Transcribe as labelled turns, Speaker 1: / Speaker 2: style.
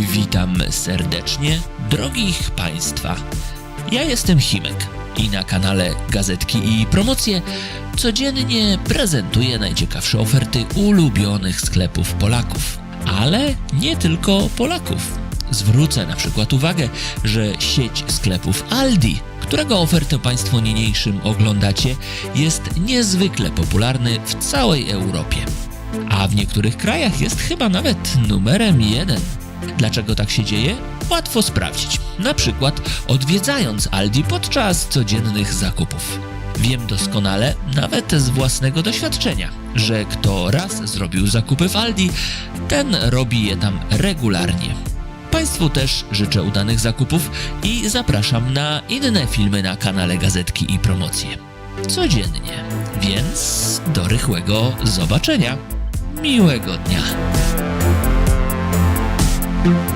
Speaker 1: Witam serdecznie, drogich Państwa. Ja jestem Himek i na kanale Gazetki i Promocje codziennie prezentuję najciekawsze oferty ulubionych sklepów Polaków. Ale nie tylko Polaków. Zwrócę na przykład uwagę, że sieć sklepów Aldi, którego ofertę Państwo niniejszym oglądacie, jest niezwykle popularny w całej Europie. A w niektórych krajach jest chyba nawet numerem jeden. Dlaczego tak się dzieje? Łatwo sprawdzić. Na przykład odwiedzając Aldi podczas codziennych zakupów. Wiem doskonale, nawet z własnego doświadczenia, że kto raz zrobił zakupy w Aldi, ten robi je tam regularnie. Państwu też życzę udanych zakupów i zapraszam na inne filmy na kanale Gazetki i Promocje. Codziennie. Więc do rychłego zobaczenia. Miłego dnia.
Speaker 2: Thank you